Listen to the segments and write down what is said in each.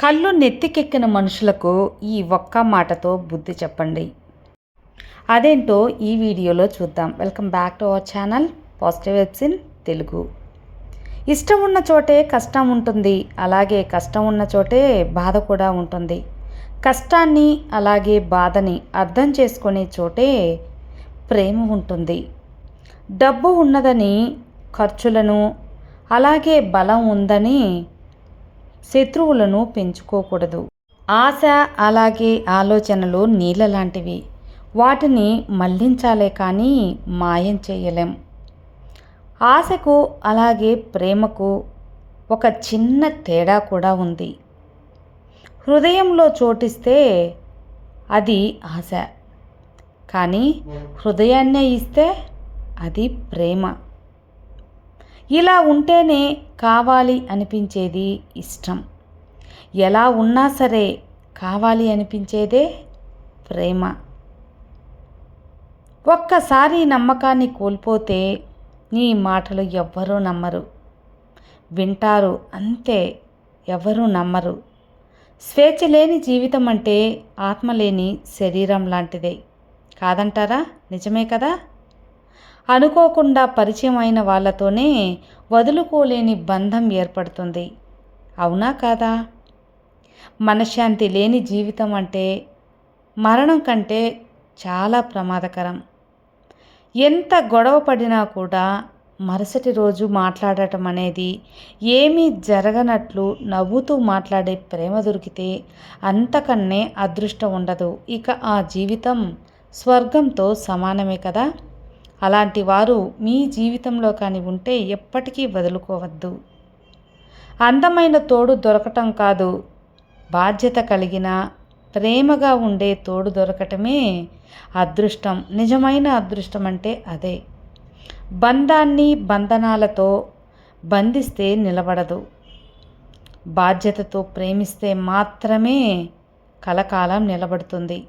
కళ్ళు నెత్తికెక్కిన మనుషులకు ఈ ఒక్క మాటతో బుద్ధి చెప్పండి. అదేంటో ఈ వీడియోలో చూద్దాం. Welcome back to our channel positive webs in Telugu. ఇష్టం ఉన్న చోటే కష్టం ఉంటుంది. అలాగే కష్టం ఉన్న చోటే బాధ కూడా ఉంటుంది. కష్టాన్ని అలాగే బాధని అర్థం చేసుకునే చోటే ప్రేమ ఉంటుంది. డబ్బు ఉన్నదని ఖర్చులను అలాగే బలం ఉందని శత్రువులను పెంచుకోకూడదు. ఆశ అలాగే ఆలోచనలు నీళ్ళ లాంటివి వాటిని మళ్ళించాలే కానీ మాయం చేయలేం. ఆశకు అలాగే ప్రేమకు ఒక చిన్న తేడా కూడా ఉంది. హృదయంలో చోటిస్తే అది ఆశ. కానీ హృదయాన్నే ఇస్తే అది ప్రేమ. ఇలా ఉంటేనే కావాలి అనిపించేది ఇష్టం. ఎలా ఉన్నా సరే కావాలి అనిపించేదే ప్రేమ. ఒక్కసారి నమ్మకాన్ని కోల్పోతే నీ మాటలు ఎవ్వరూ నమ్మరు. వింటారు అంతే ఎవరూ నమ్మరు. స్వేచ్ఛ లేని జీవితం అంటే ఆత్మ లేని శరీరం లాంటిదే. కాదంటారా? నిజమే కదా? అనుకోకుండా పరిచయం అయిన వాళ్ళతోనే వదులుకోలేని బంధం ఏర్పడుతుంది. అవునా కాదా? మనశ్శాంతి లేని జీవితం అంటే మరణం కంటే చాలా ప్రమాదకరం. ఎంత గొడవ పడినా కూడా మరుసటి రోజు మాట్లాడటం అనేది ఏమీ జరగనట్లు నవ్వుతూ మాట్లాడే ప్రేమ దొరికితే అంతకన్నే అదృష్టం ఉండదు. ఇక ఆ జీవితం స్వర్గంతో సమానమే కదా? అలాంటి వారు మీ జీవితంలో కానీ ఉంటే ఎప్పటికీ వదులుకోవద్దు. అందమైన తోడు దొరకటం కాదు. బాధ్యత కలిగిన ప్రేమగా ఉండే తోడు దొరకటమే అదృష్టం. నిజమైన అదృష్టం అంటే అదే. బంధాన్ని బంధనాలతో బంధిస్తే నిలబడదు. బాధ్యతతో ప్రేమిస్తే మాత్రమే కలకాలం నిలబడుతుంది.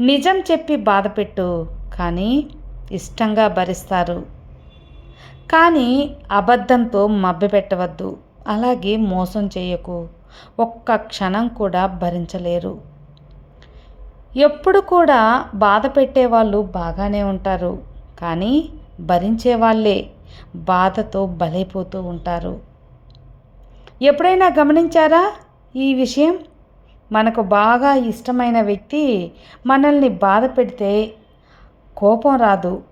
నిజం చెప్పి బాధపెట్టు కానీ ఇష్టంగా భరిస్తారు. కానీ అబద్ధంతో మభ్యపెట్టవద్దు. అలాగే మోసం చేయకు. ఒక్క క్షణం కూడా భరించలేరు. ఎప్పుడు కూడా బాధ పెట్టేవాళ్ళు బాగానే ఉంటారు. కానీ భరించే వాళ్ళే బాధతో బలైపోతూ ఉంటారు. ఎప్పుడైనా గమనించారా ఈ విషయం? మనకు బాగా ఇష్టమైన వ్యక్తి మనల్ని బాధ పెడితే కోపం రాదు.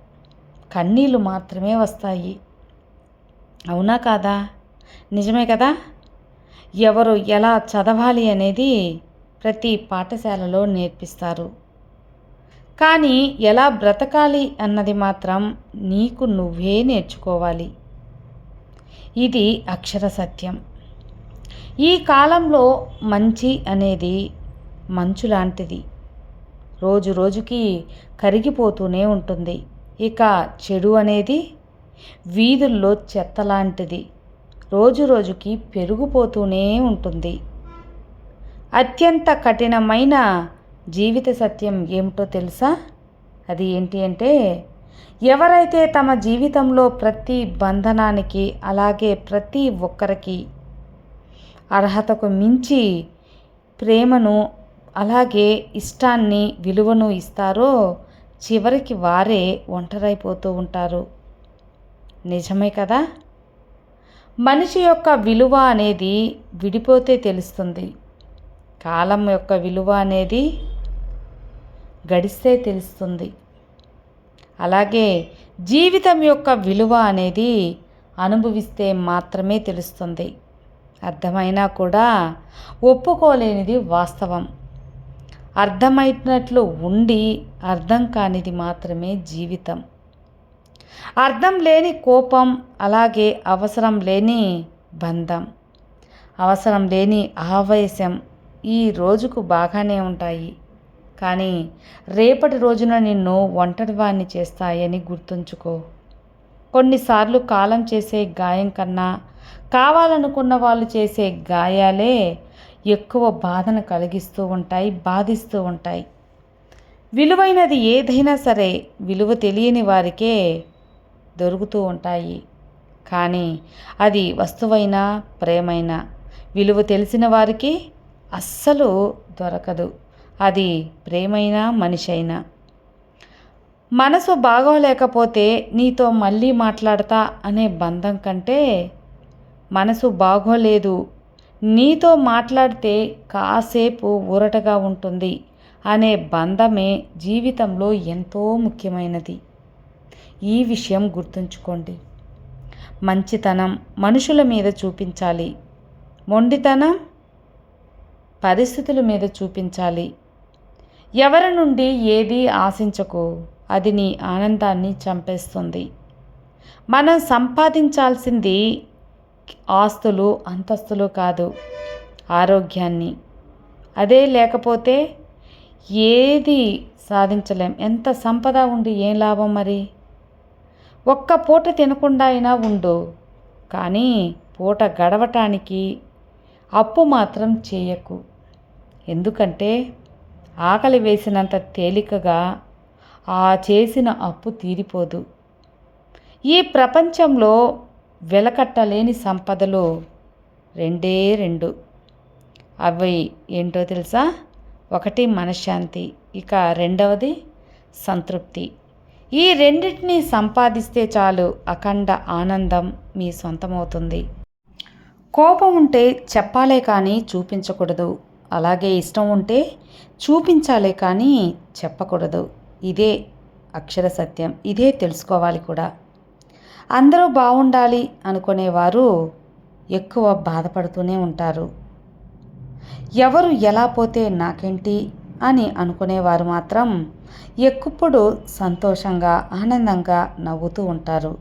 కన్నీళ్ళు మాత్రమే వస్తాయి. అవునా కాదా? నిజమే కదా? ఎవరు ఎలా చదవాలి అనేది ప్రతి పాఠశాలలో నేర్పిస్తారు. కానీ ఎలా బ్రతకాలి అన్నది మాత్రం నీకు నువ్వే నేర్చుకోవాలి. ఇది అక్షర సత్యం. ఈ కాలంలో మంచి అనేది మంచు లాంటిది. రోజు రోజుకి కరిగిపోతూనే ఉంటుంది. ఇక చెడు అనేది వీధుల్లో చెత్త లాంటిది. రోజు రోజుకి పెరిగిపోతూనే ఉంటుంది. అత్యంత కఠినమైన జీవిత సత్యం ఏమిటో తెలుసా? అది ఏంటి అంటే ఎవరైతే తమ జీవితంలో ప్రతి బంధనానికి అలాగే ప్రతి ఒక్కరికి అర్హతకు మించి ప్రేమను అలాగే ఇష్టాన్ని విలువను ఇస్తారో చివరికి వారే ఒంటరైపోతూ ఉంటారు. నిజమే కదా? మనిషి యొక్క విలువ అనేది విడిపోతే తెలుస్తుంది. కాలం యొక్క విలువ అనేది గడిస్తే తెలుస్తుంది. అలాగే జీవితం యొక్క విలువ అనేది అనుభవిస్తే మాత్రమే తెలుస్తుంది. అర్థమైనా కూడా ఒప్పుకోలేనిది వాస్తవం. అర్థమైనట్లు ఉండి అర్థం కానిది మాత్రమే జీవితం. అర్థం లేని కోపం అలాగే అవసరం లేని బంధం. అవసరం లేని ఆవేశం ఈ రోజుకు బాగానే ఉంటాయి. కానీ రేపటి రోజున నిన్ను ఒంటరివాణ్ణి చేస్తాయని గుర్తుంచుకో. కొన్నిసార్లు కాలం చేసే గాయం కన్నా కావాలనుకున్న వాళ్ళు చేసే గాయాలే ఎక్కువ బాధను కలిగిస్తూ ఉంటాయి బాధిస్తూ ఉంటాయి. విలువైనది ఏదైనా సరే విలువ తెలియని వారికే దొరుకుతూ ఉంటాయి. కానీ అది వస్తువైనా ప్రేమైనా విలువ తెలిసిన వారికి అస్సలు దొరకదు. అది ప్రేమైనా మనిషైనా. మనసు బాగోలేకపోతే నీతో మళ్ళీ మాట్లాడతా అనే బంధం కంటే మనసు బాగోలేదు నీతో మాట్లాడితే కాసేపు ఊరటగా ఉంటుంది అనే బంధమే జీవితంలో ఎంతో ముఖ్యమైనది. ఈ విషయం గుర్తుంచుకోండి. మంచితనం మనుషుల మీద చూపించాలి. మొండితనం పరిస్థితుల మీద చూపించాలి. ఎవరి నుండి ఏది ఆశించకు అది నీ ఆనందాన్ని చంపేస్తుంది. మనం సంపాదించాల్సింది ఆస్తులు అంతస్తులు కాదు ఆరోగ్యాన్ని. అదే లేకపోతే ఏది సాధించలేం. ఎంత సంపద ఉండి ఏం లాభం మరి? ఒక్క పూట తినకుండా అయినా ఉండు కానీ పూట గడవటానికి అప్పు మాత్రం చేయకు. ఎందుకంటే ఆకలి వేసినంత తేలికగా ఆ చేసిన అప్పు తీరిపోదు. ఈ ప్రపంచంలో వెలకట్టలేని సంపదలు రెండే రెండు. అవి ఏంటో తెలుసా? ఒకటి మనశ్శాంతి ఇక రెండవది సంతృప్తి. ఈ రెండింటిని సంపాదిస్తే చాలు అఖండ ఆనందం మీ సొంతమవుతుంది. కోపం ఉంటే చెప్పాలే కానీ చూపించకూడదు. అలాగే ఇష్టం ఉంటే చూపించాలే కానీ చెప్పకూడదు. ఇదే అక్షర సత్యం. ఇదే తెలుసుకోవాలి కూడా. అందరూ బాగుండాలి అనుకునేవారు ఎక్కువ బాధపడుతూనే ఉంటారు. ఎవరు ఎలా పోతే నాకేంటి అని అనుకునేవారు మాత్రం ఎక్కుప్పుడు సంతోషంగా ఆనందంగా నవ్వుతూ ఉంటారు.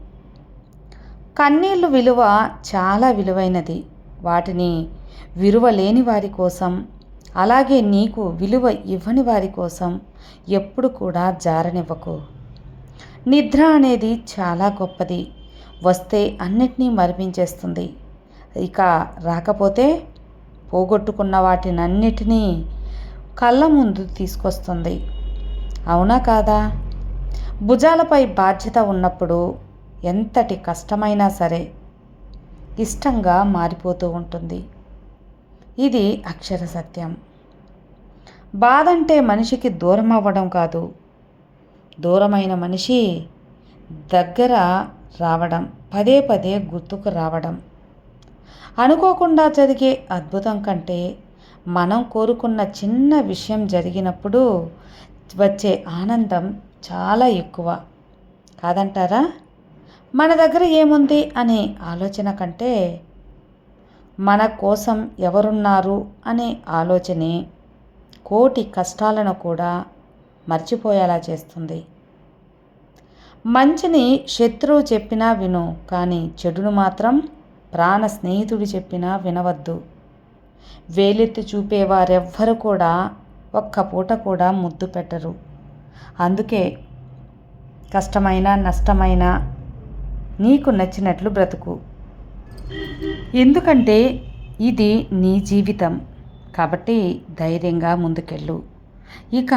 కన్నీళ్ళు విలువ చాలా విలువైనది. వాటిని విలువ లేని వారి కోసం అలాగే నీకు విలువ ఇవ్వని వారి కోసం ఎప్పుడు కూడా జారనివ్వకు. నిద్ర అనేది చాలా గొప్పది. వస్తే అన్నిటినీ మరిపించేస్తుంది. ఇక రాకపోతే పోగొట్టుకున్న వాటినన్నిటినీ కళ్ళ ముందు తీసుకొస్తుంది. అవునా కాదా? భుజాలపై బాధ్యత ఉన్నప్పుడు ఎంతటి కష్టమైనా సరే ఇష్టంగా మారిపోతూ ఉంటుంది. ఇది అక్షర సత్యం. బాధ అంటే మనిషికి దూరం అవ్వడం కాదు. దూరమైన మనిషి దగ్గర రావడం పదే పదే గుర్తుకు రావడం. అనుకోకుండా జరిగే అద్భుతం కంటే మనం కోరుకున్న చిన్న విషయం జరిగినప్పుడు వచ్చే ఆనందం చాలా ఎక్కువ. కాదంటారా? మన దగ్గర ఏముంది అనే ఆలోచన కంటే మన కోసం ఎవరున్నారు అనే ఆలోచనే కోటి కష్టాలను కూడా మర్చిపోయేలా చేస్తుంది. మంచిని శత్రువు చెప్పినా విను కానీ చెడును మాత్రం ప్రాణ స్నేహితుడు చెప్పినా వినవద్దు. వేలెత్తి చూపేవారెవ్వరు కూడా ఒక్క పూట కూడా ముద్దు పెట్టరు. అందుకే కష్టమైన నష్టమైన నీకు నచ్చినట్లు బ్రతుకు. ఎందుకంటే ఇది నీ జీవితం. కాబట్టి ధైర్యంగా ముందుకెళ్ళు. ఇక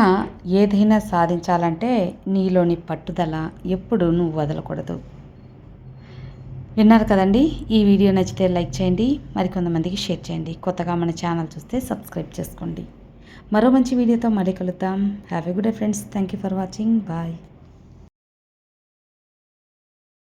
ఏదైనా సాధించాలంటే నీలోని పట్టుదల ఎప్పుడు నువ్వు వదలకూడదు. విన్నారు కదండి? ఈ వీడియో నచ్చితే లైక్ చేయండి మరికొంతమందికి షేర్ చేయండి. కొత్తగా మన ఛానల్ చూస్తే సబ్స్క్రైబ్ చేసుకోండి. మరో మంచి వీడియోతో మళ్ళీ కలుద్దాం. Have a good day friends thank you for watching bye